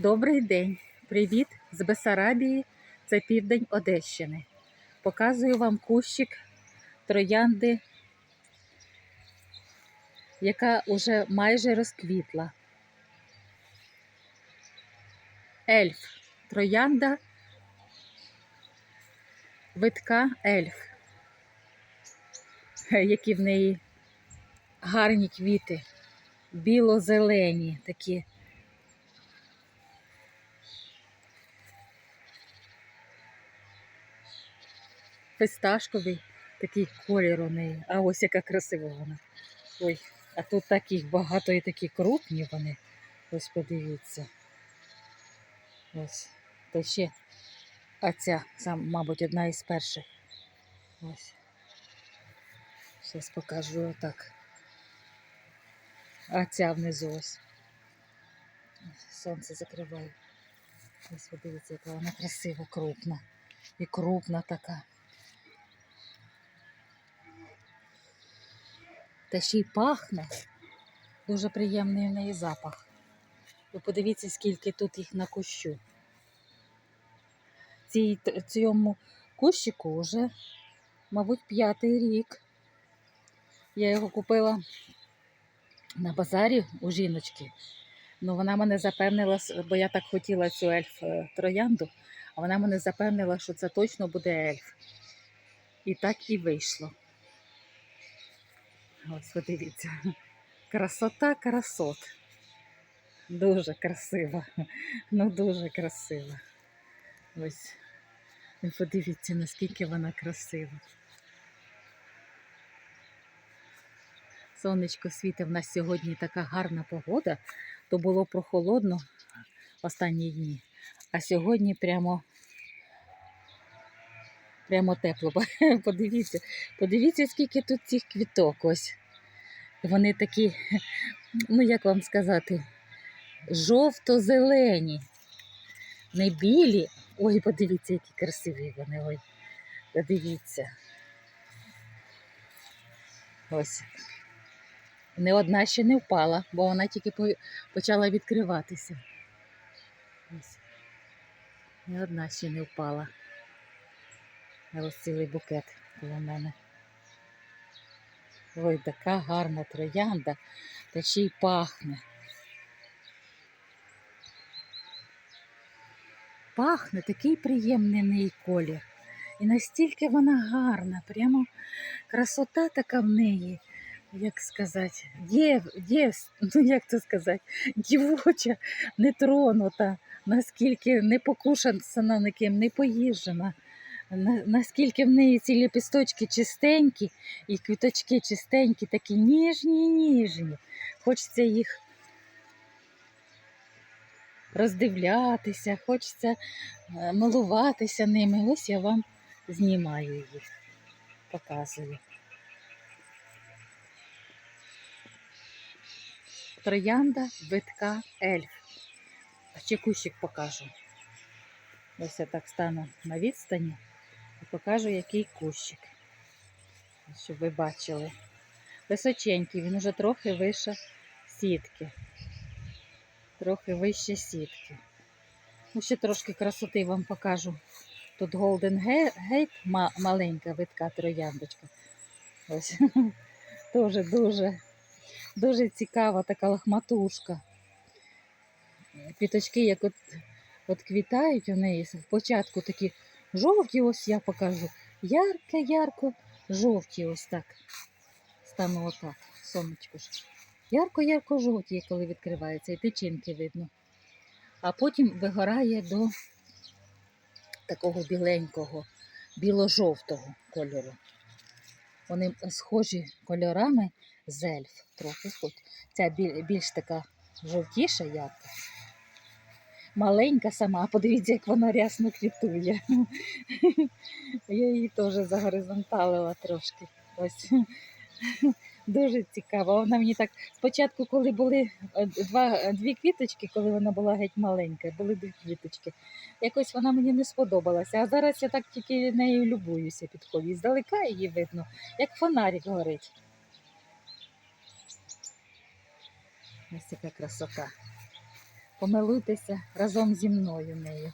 Добрий день! Привіт з Бесарабії, це південь Одещини. Показую вам кущик троянди, яка уже майже розквітла. Ельф. Троянда витка ельф. Які в неї гарні квіти, біло-зелені такі. Фисташковий такий колір у неї. А ось яка красива вона. Ой, а тут таких багато і такі крупні вони. Ось подивіться. Ось. Та ще а ця, сам, мабуть, одна із перших. Ось. Зараз покажу отак. А ця внизу ось. Сонце закриває. Ось подивіться, яка вона красива, крупна. І крупна така. Та ще й пахне. Дуже приємний в неї запах. Ви подивіться, скільки тут їх на кущу. Цій, цьому кущику вже, мабуть, п'ятий рік. Я його купила на базарі у жіночки. Ну, вона мене запевнила, бо я так хотіла цю ельф е, троянду, а вона мене запевнила, що це точно буде ельф. І так і вийшло. Ось подивіться. Красота красот. Дуже красива. Ну дуже красива. Ось. Подивіться, наскільки вона красива. Сонечко світить, в нас сьогодні така гарна погода, то було прохолодно останні дні. А сьогодні прямо прямо тепло. Подивіться, подивіться, скільки тут цих квіток ось. Вони такі, ну як вам сказати, жовто-зелені, не білі. Ой, подивіться, які красиві вони. Ой, подивіться. Ось. Не одна ще не впала, бо вона тільки почала відкриватися. Ось. Не одна ще не впала. Ось цілий букет коло мене. Ой, така гарна троянда, та ще й пахне. Пахне такий приємний неї колір. І настільки вона гарна, прямо красота така в неї, як сказати, дєв, дєв, ну як то сказати, дівоча, нетронута, наскільки не покушана ніким, не поїжджена наскільки в неї ці ліпісточки чистенькі, і квіточки чистенькі, такі ніжні, ніжні. Хочеться їх роздивлятися, хочеться е, милуватися ними. Ось я вам знімаю їх, показую. Троянда витка ельф. Ще кущик покажу. Ось я так стану на відстані покажу, який кущик. Щоб ви бачили. Височенький, він вже трохи вище сітки. Трохи вище сітки. Ну, ще трошки красоти вам покажу. Тут Golden Gate, маленька витка трояндочка. Ось. Дуже дуже цікава така лохматушка. Піточки, як от, от квітають у неї, спочатку такі Жовті ось я покажу. Ярко-ярко жовті ось так. Стану отак, сонечко ж. Ярко-ярко жовті, коли відкривається, і тичинки видно. А потім вигорає до такого біленького, біло-жовтого кольору. Вони схожі кольорами з ельф трохи. Ця більш така жовтіша ярка маленька сама, подивіться, як вона рясно квітує. Я її теж загоризонталила трошки. Ось. Дуже цікаво. Вона мені так спочатку, коли були е, два, дві квіточки, коли вона була геть маленька, були дві квіточки. Якось вона мені не сподобалася. А зараз я так тільки нею любуюся підході. Здалека її видно, як фонарик горить. Ось така красота помилуйтеся разом зі мною нею.